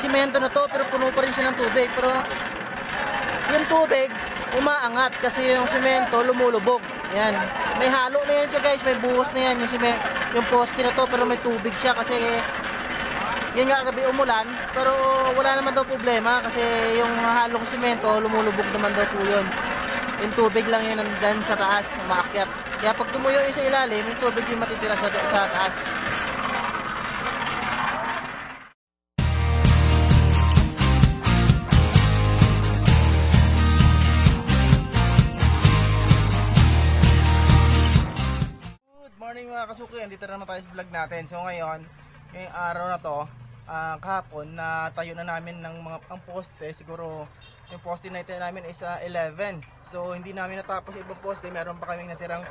simento na to pero puno pa rin siya ng tubig. Pero yung tubig umaangat kasi yung simento lumulubog. Yan. May halo na yan siya guys, may buhos na yan yung simento, yung poste na to pero may tubig siya kasi yun nga gabi umulan pero wala naman daw problema kasi yung halong simento lumulubog naman daw po yun. Yung tubig lang yun nandyan sa taas, umaakyat. Kaya pag tumuyo yun sa ilalim, yung tubig yung matitira sa, sa taas. Kasuki, andito na naman tayo sa vlog natin. So ngayon, ngayong araw na to, ah, kahapon na tayo na namin ng mga ang poste. Siguro yung poste na ito namin is ah, 11. So hindi namin natapos yung ibang poste. Meron pa kaming natirang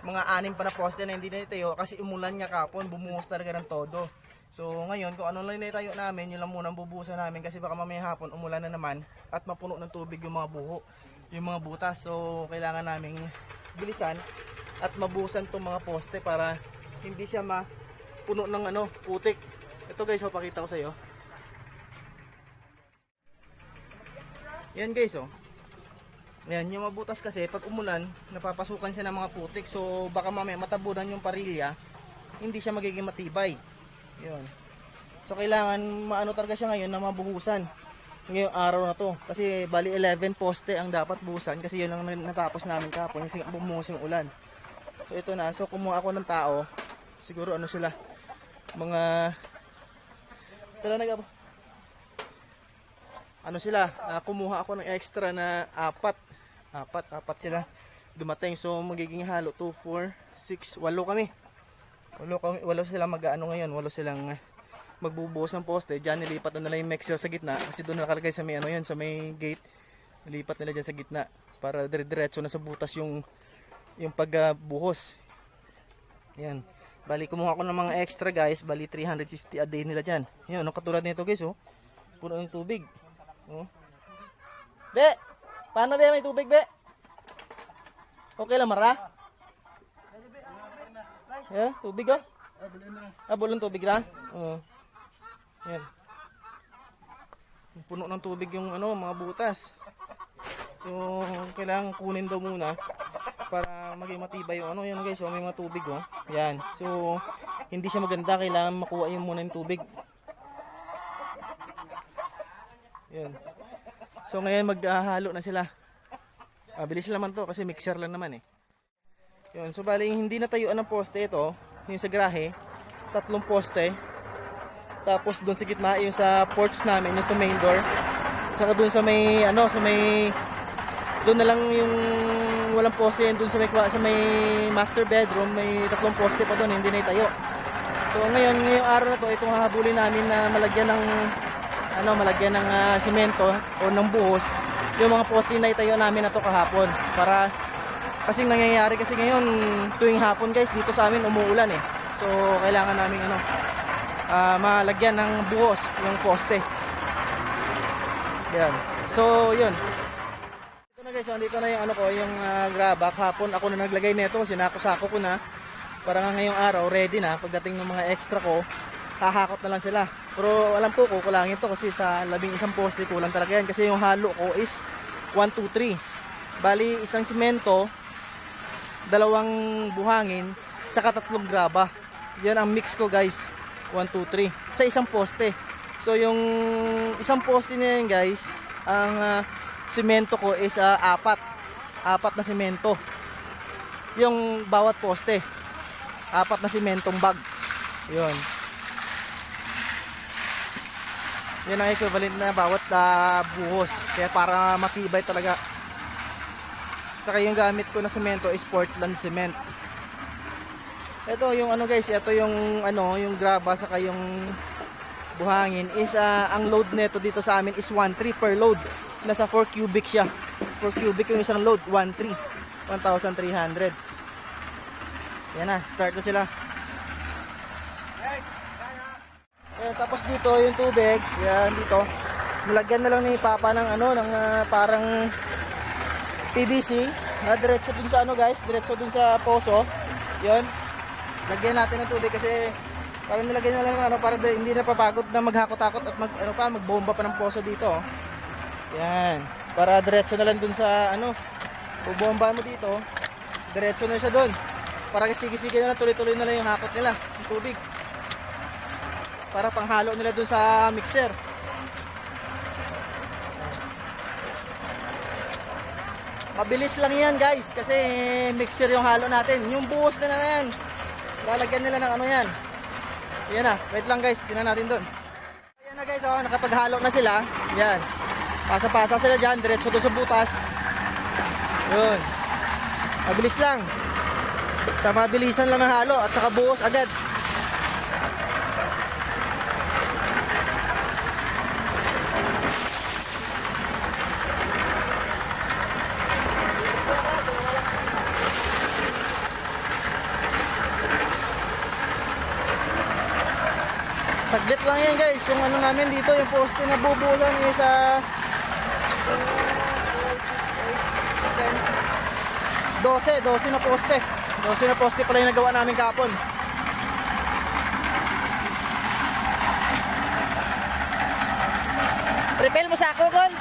mga anim pa na poste na hindi na itayo kasi umulan nga kahapon, bumuhos talaga ng todo. So ngayon, kung ano lang na itayo namin, yun lang muna ang bubuhusan namin kasi baka mamaya hapon umulan na naman at mapuno ng tubig yung mga buho, yung mga butas. So kailangan naming bilisan at mabuhusan tong mga poste para hindi siya mapuno ng ano, putik. Ito guys, oh, pakita ko sa iyo. Yan guys, oh. Yan, yung mabutas kasi pag umulan, napapasukan siya ng mga putik. So baka mamaya matabunan yung parilya, hindi siya magiging matibay. Yun. So kailangan maano talaga siya ngayon na mabuhusan. Ngayong araw na to. Kasi bali 11 poste ang dapat buhusan kasi yun ang natapos namin kahapon. Kasi bumuhos yung ulan. So ito na. So kumuha ako ng tao. Siguro ano sila. Mga Tara na po. Ano sila? ah, kumuha ako ng extra na apat. Apat, apat sila dumating. So magiging halo 2, 4, 6, 8 kami. Walo kami, walo sila mag-ano ngayon, walo silang ah, magbubuhos ng poste. Diyan nilipat na nila yung mixer sa gitna kasi doon nakalagay sa may ano yun, sa may gate. Nilipat nila diyan sa gitna para dire-diretso na sa butas yung yung pagbuhos. Yan. Bali kumuha ko ng mga extra guys, bali 350 a day nila diyan. Yan, no, katulad nito guys, oh. Puno ng tubig. Oh. Be, paano be may tubig be? Okay lang mara? Yeah, tubig ah. Ah, bulong tubig lang? Oo. Yan. Puno ng tubig yung ano, mga butas. So, kailangan kunin daw muna para maging matibay yung ano, yan guys, oh, may mga tubig oh. Yan. So, hindi siya maganda, kailangan makuha yung muna yung tubig. Yan. So, ngayon maghahalo na sila. Ah, bilis naman to kasi mixer lang naman eh. Yun, so bali hindi na tayuan ng poste ito, yung sa grahe, tatlong poste. Tapos doon sa gitna yung sa porch namin, yung sa main door. Saka doon sa may ano, sa may doon na lang yung walang poste yan doon sa may sa may master bedroom, may tatlong poste pa doon, hindi na itayo. So ngayon, ngayong araw na to, itong hahabulin namin na malagyan ng ano, malagyan ng ah, simento o ng buhos yung mga poste na itayo namin na to kahapon para kasi nangyayari kasi ngayon tuwing hapon guys dito sa amin umuulan eh. So kailangan namin ano ah, malagyan ng buhos yung poste. Yan. So yun. Ito na guys, so, dito na yung ano ko, yung uh, graba. Hapon ako na naglagay nito, sinako-sako ko na. Para nga ngayong araw ready na pagdating ng mga extra ko. Hahakot na lang sila. Pero alam ko kukulangin to kasi sa labing isang poste kulang talaga yan kasi yung halo ko is 1 2 3. Bali isang simento, dalawang buhangin, saka tatlong graba. Yan ang mix ko guys. 1, 2, 3. Sa isang poste. So yung isang poste na yan guys, ang ah, simento ko is ah, apat. Apat na simento. Yung bawat poste. Apat na simentong bag. Yun. Yan ang equivalent na bawat ah, buhos. Kaya para matibay talaga Saka yung gamit ko na semento is Portland cement. Ito yung ano guys, ito yung ano, yung graba saka yung buhangin is ah, ang load nito dito sa amin is 1.3 per load. Nasa 4 cubic siya. 4 cubic yung isang load, 1.3. 1,300. Yan na, start na sila. Eh, tapos dito yung tubig, yan dito. Nilagyan na lang ni Papa ng ano, ng ah, parang PVC na diretso dun sa ano guys, diretso dun sa poso. 'Yon. Lagyan natin ng tubig kasi Para nilagyan nila ng ano, para di- hindi na papagod na maghakot-hakot at mag, ano pa, magbomba pa ng poso dito. Oh. Yan. Para diretso na lang dun sa ano, bubomba mo dito, diretso na siya dun. Para sige-sige na lang, tuloy-tuloy na lang yung hakot nila, yung tubig. Para panghalo nila dun sa mixer. Mabilis lang yan guys kasi mixer yung halo natin. Yung buhos na na yan. Lalagyan nila ng ano yan. Yan na. Wait lang guys. Tingnan natin doon. Ayan na guys. Oh, nakapaghalo na sila. Yan. Pasa-pasa sila dyan. Diretso doon sa butas. Yun. Mabilis lang. Sa mabilisan lang ng halo at saka buhos agad. Saglit lang yan guys. Yung ano namin dito, yung poste na bubulan is sa 12, 12 na poste. 12 na poste pala yung nagawa namin kapon. Refill mo sa ako, Gon?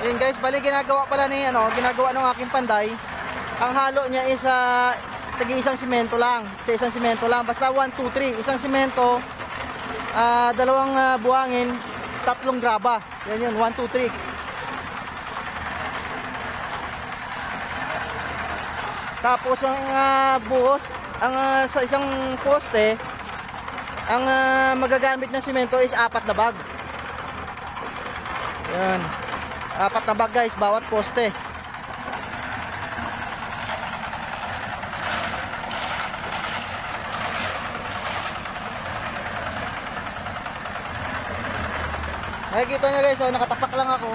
Yun guys, bali ginagawa pala ni ano, ginagawa ng aking panday. Ang halo niya is sa tagi isang simento lang. Sa isang simento lang. Basta 1, 2, 3. Isang simento, ah, dalawang ah, buhangin, tatlong graba. Yan yun, 1, 2, 3. Tapos ang ah, buhos, ang ah, sa isang poste, ang ah, magagamit ng simento is apat na bag. Yan. Apat na bag guys, bawat poste. Nakikita nyo guys, oh, nakatapak lang ako.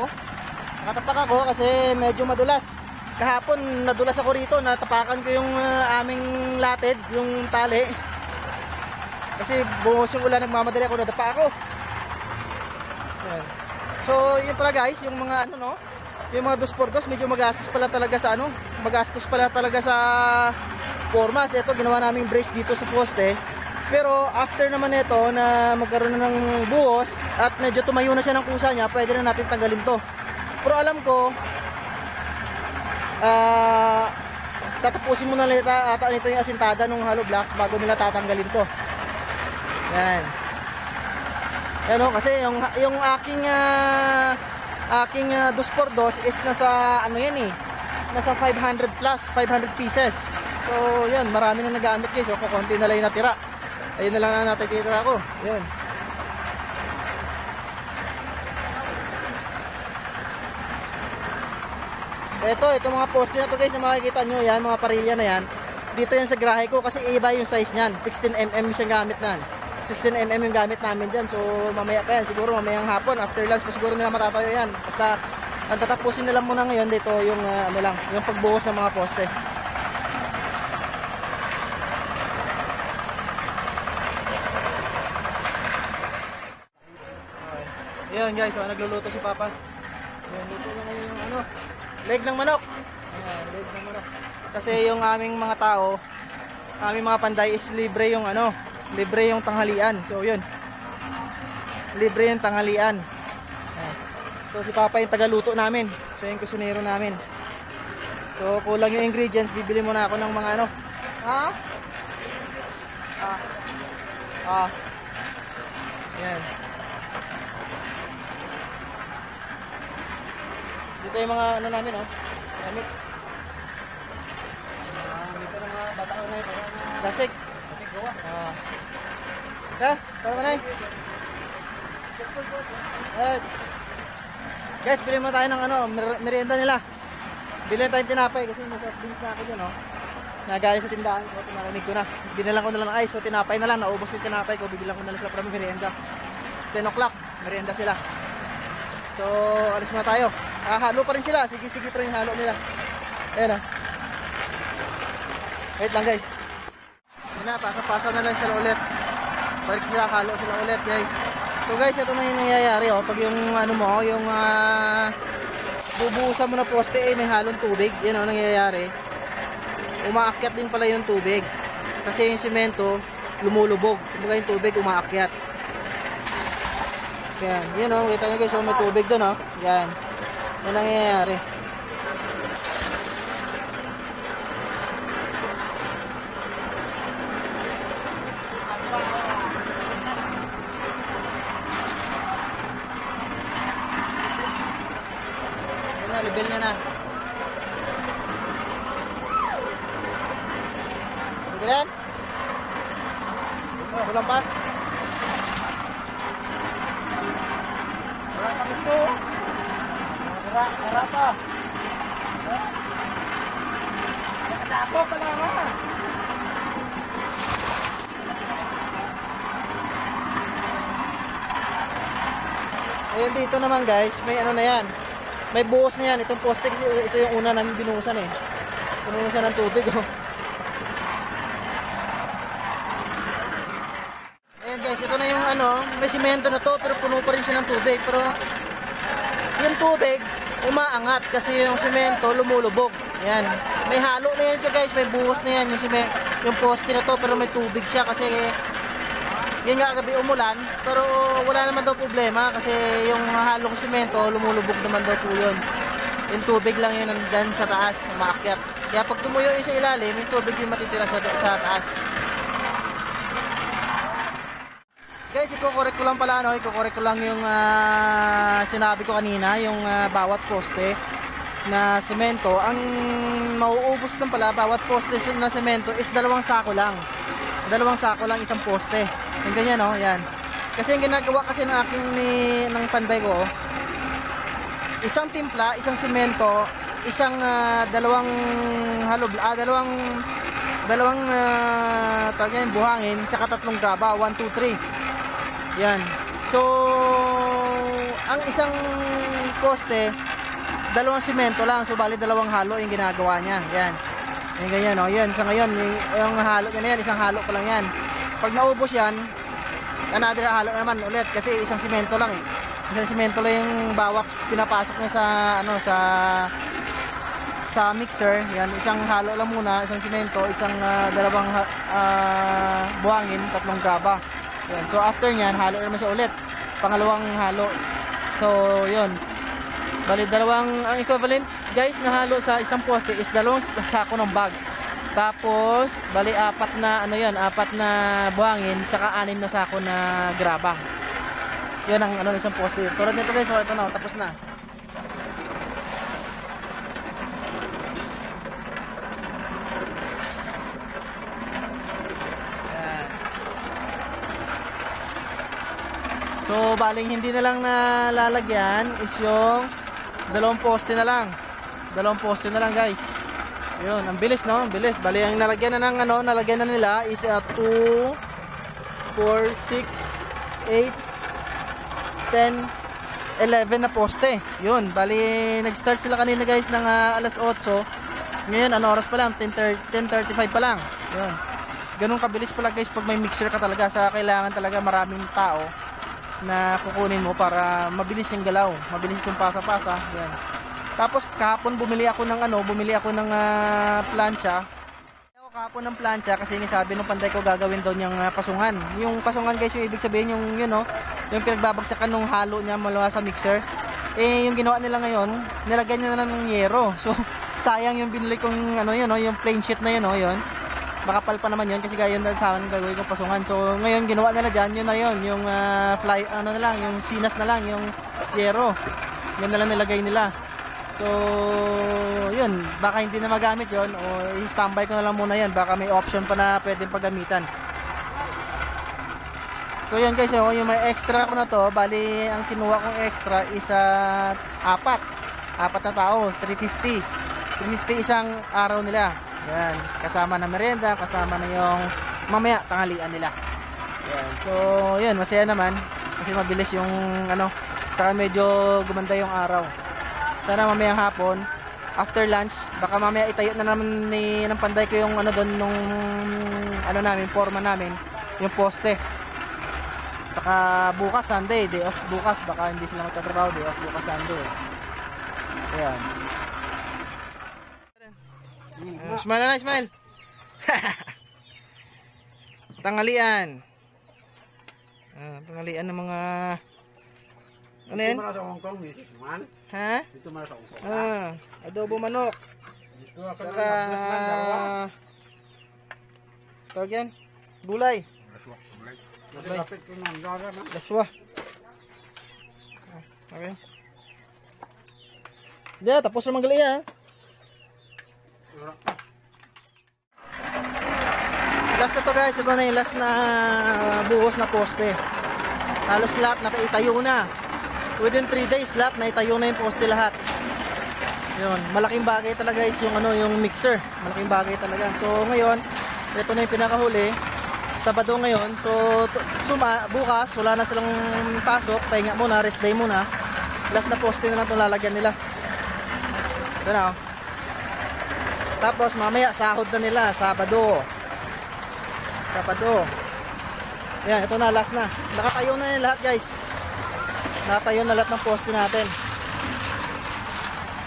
Nakatapak ako kasi medyo madulas. Kahapon nadulas ako rito, natapakan ko yung ah, aming latid, yung tali. Kasi buhos yung ulan, nagmamadali ako, nadapa ako. Yan. So, yun pala guys, yung mga ano no, yung mga dos por dos, medyo magastos pala talaga sa ano, magastos pala talaga sa formas. Ito, ginawa naming brace dito sa poste. Pero after naman ito na magkaroon na ng buhos at medyo tumayo na siya ng kusa niya, pwede na natin tanggalin to. Pero alam ko, ah, tatapusin muna nila ata nito yung asintada ng hollow blocks bago nila tatanggalin to. Yan. Yan o, kasi yung, yung aking ah, aking ah, dos por dos is nasa ano yan eh, nasa 500 plus, 500 pieces. So, yun, marami na nagamit guys. So, kukunti na lang yung natira. Ayun na lang na natin titira ko. Yun. Ito, ito mga poste na to guys na makikita nyo yan, mga parilya na yan. Dito yan sa grahe ko kasi iba yung size niyan. 16mm siyang gamit nan. 16mm yung gamit namin dyan. So mamaya pa yan, siguro mamayang hapon, after lunch pa siguro nila matatayo yan. Basta ang tatapusin nila muna ngayon dito yung ah, ano lang, yung pagbuhos ng mga poste. Ayan guys, oh, nagluluto si Papa. Ayan, luto na ngayon yung ano, leg ng manok. Ayan, leg ng manok. Kasi yung aming mga tao, aming mga panday is libre yung ano, libre yung tanghalian. So yun. Libre yung tanghalian. So si Papa yung tagaluto namin. Siya yung kusinero namin. So kulang yung ingredients, bibili muna ako ng mga ano. Ha? Ah. Ah. Ayan. Dito yung mga ano namin, oh. Gamit. Dito na mga bata na ito. Dasik. Kasi gawa. Ah. Ha? Tara manay. Eh, guys, bilhin mo tayo ng ano, mer- merienda nila. Bilhin tayong tinapay kasi may soft drinks na ako dyan, oh. Nagaling sa tindahan ko, tinarinig ko na. Binilang ko na lang ng ice, so tinapay na lang, naubos yung tinapay ko, bibilang ko na lang sila para merienda. 10 o'clock, merienda sila. So, alis muna tayo. Ah, halo pa rin sila, sige-sige pa rin halo nila. Ayan, oh. Wait lang, guys. Yun na, pasa-pasa na lang sila ulit. Balik sila, halo sila ulit, guys. So guys, ito na yung nangyayari, oh. Pag yung ano mo, yung ah, bubuhusan mo na poste, eh, may halong tubig. Yan, oh, nangyayari. Umaakyat din pala yung tubig. Kasi yung simento, lumulubog. Kumbaga yung tubig, umaakyat. Yan, yan oh, kita nyo guys, oh, may tubig doon, oh. Yan. Yan ang nangyayari. Yan na, level niya na. Sige rin? Kulang pa? Wala kami to. Wala, wala pa. Nakasako pala nga. Ayun dito naman guys, may ano na yan. May buhos na yan. Itong poste kasi ito yung una namin binuhusan eh. Siya ng tubig oh. Ayan guys, ito na yung ano, may simento na to pero puno pa rin siya ng tubig. Pero yung tubig, umaangat kasi yung simento lumulubog. Ayan. May halo na yan siya guys, may buhos na yan yung, sime- yung poste na to pero may tubig siya kasi yun nga gabi umulan, pero wala naman daw problema kasi yung halong simento, lumulubog naman daw po yun. Yung tubig lang yun nandyan sa taas, maakyat. Kaya pag tumuyo yun sa ilalim, yung tubig yung matitira sa, sa taas. Guys, iko-correct ko lang pala, no? iko-correct ko lang yung ah, sinabi ko kanina, yung ah, bawat poste na semento. Ang mauubos lang pala, bawat poste na semento is dalawang sako lang. Dalawang sako lang isang poste. Yung ganyan, no? Yan. Kasi yung ginagawa kasi ng aking ni, ng panday ko, isang timpla, isang semento, isang ah, dalawang halog, ah, dalawang dalawang uh, yan, buhangin, saka tatlong graba, 1, 2, 3. Yan. So, ang isang poste, dalawang simento lang. So, bali dalawang halo yung ginagawa niya. Yan. Yan ganyan, oh. Yan, sa ngayon, yung, yung halo niya yan, isang halo pa lang yan. Pag naubos yan, another halo naman ulit kasi isang simento lang eh. Isang simento lang yung bawak pinapasok niya sa ano sa sa mixer. Yan, isang halo lang muna, isang simento, isang ah, dalawang ah, buhangin, tatlong graba. Yan. So after niyan, halo naman siya ulit. Pangalawang halo. So, yun. Bali dalawang ang equivalent guys na halo sa isang poste is dalawang sako ng bag. Tapos bali apat na ano 'yan, apat na buhangin saka anim na sako na graba. 'Yan ang ano ng isang poste. Tulad nito guys, so ito na, tapos na. So, baling hindi na lang nalalagyan is yung dalawang poste na lang. Dalawang poste na lang, guys. Yun, ang bilis, no? Ang bilis. Bali, ang nalagyan na ng ano, nalagyan na nila is uh, 2, 4, 6, 8, 10, 11 na poste. Yun, bali, nag-start sila kanina, guys, ng ah, alas 8. Ngayon, ano oras pa lang? 10.30 10.35 pa lang. Yun. Ganun kabilis pala, guys, pag may mixer ka talaga. Sa kailangan talaga maraming tao na kukunin mo para mabilis yung galaw, mabilis yung pasa-pasa. Yan. Tapos kahapon bumili ako ng ano, bumili ako ng ah, plancha. Ako kahapon ng plancha kasi nisabi nung panday ko gagawin doon yung ah, pasungan. Yung pasungan guys, yung ibig sabihin yung yun no, yung pinagbabagsakan ng halo niya mula sa mixer. Eh yung ginawa nila ngayon, nilagyan niya na lang ng yero. So sayang yung binili kong ano yun no, yung plain sheet na yun no, yun makapal pa naman yun kasi gaya yun sa akin gagawin kong pasungan. So ngayon ginawa nila dyan, yun na yun, yung ah, fly, ano na lang, yung sinas na lang, yung yero. Yan na lang nilagay nila. So yun, baka hindi na magamit yun o i-standby ko na lang muna yan. Baka may option pa na pwedeng paggamitan. So yan guys, oh, yung may extra ko na to, bali ang kinuha kong extra is ah, apat. Apat na tao, 350. 350 isang araw nila. Yan, kasama na merienda, kasama na yung mamaya tanghalian nila. Yan. So, yan, masaya naman kasi mabilis yung ano, saka medyo gumanda yung araw. Sana mamayang hapon, after lunch, baka mamaya itayo na naman ni ng panday ko yung ano doon nung ano namin, forma namin, yung poste. Saka bukas Sunday, day off bukas, baka hindi sila magtatrabaho, day off bukas Sunday. Ayan. Uh, smile na, smile. Tangalian. Ah, tangalian ng mga ano yan? Dito sa Hong Kong, misis man. Ha? Dito mara sa Hong Kong. Ah, adobo manok. Dito ako Saka. Tawag yan? Gulay. Dara na. Laswa. Okay. Yeah, tapos naman gali ah. Last na to guys, ito na yung last na buhos na poste. Halos lahat nakaitayo na. Within 3 days lahat naitayo na yung poste lahat. Yun, malaking bagay talaga guys yung ano yung mixer. Malaking bagay talaga. So ngayon, ito na yung pinakahuli. Sabado ngayon. So suma bukas wala na silang pasok. Pahinga muna, rest day muna. Last na poste na lang itong lalagyan nila. Ito na oh. Tapos mamaya sahod na nila, Sabado. Sabado. Ayan, ito na, last na. Nakatayo na yan lahat guys. Nakatayo na lahat ng poste natin.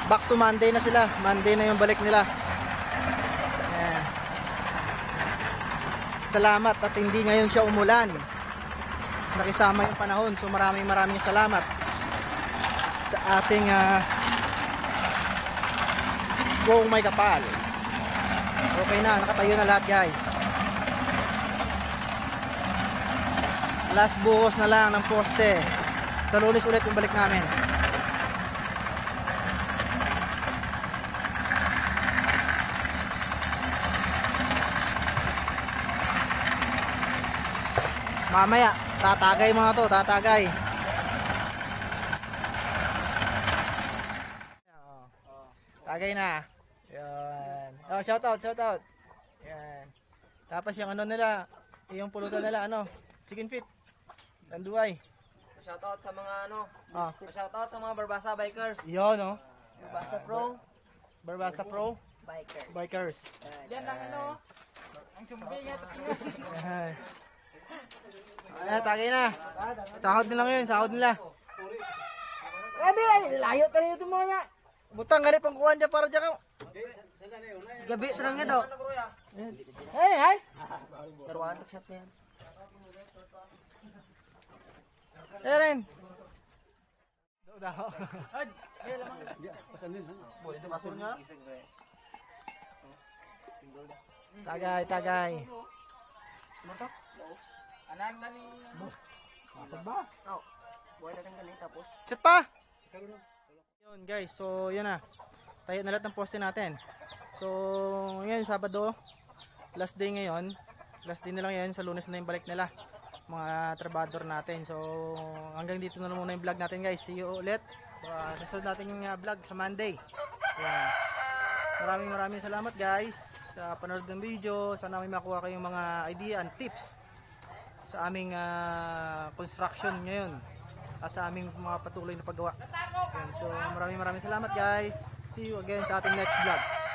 Back to Monday na sila. Monday na yung balik nila. Ayan. Salamat at hindi ngayon siya umulan. Nakisama yung panahon. So maraming maraming salamat sa ating uh, Wow, may kapal. Okay na, nakatayo na lahat guys. Last buhos na lang ng poste. Sa lunes ulit yung balik namin. Mamaya, tatagay mga to, tatagay. Tagay na. Oh, shout out, shout out. Yan. Tapos yung ano nila, yung pulutan nila ano, chicken feet. Tanduay. Shoutout sa mga ano, Ah, shoutout sa mga Barbasa bikers. yun no. Barbasa Pro. Barbasa Pro Biker. Bikers. Yan lang ano. Ang sumbingat. Yan. Ayan, tagay na. Sahod nila ngayon, sahod nila. Eh, ay, layo tayo ito mga. Butang ganit pang kuhan dyan para dyan ka. Gabi terangnya daw. Ay, ay. Daruan shot na yan. Eren. Daw daw. Tagay, tagay. Anan na ni. Buhay na kang tapos. Chat pa! Yun guys, so yun na. Tayo na lahat ng poste natin. So, ngayon, Sabado. Last day ngayon. Last day nila ngayon. Sa lunes na yung balik nila. Mga trabador natin. So, hanggang dito na lang muna yung vlog natin guys. See you ulit. Sa susunod nating uh, vlog sa Monday. Yan. Maraming maraming salamat guys sa panonood ng video. Sana may makuha kayong mga idea and tips sa aming ah, construction ngayon at sa aming mga patuloy na paggawa. Yan, so maraming maraming salamat guys. See you again sa ating next vlog.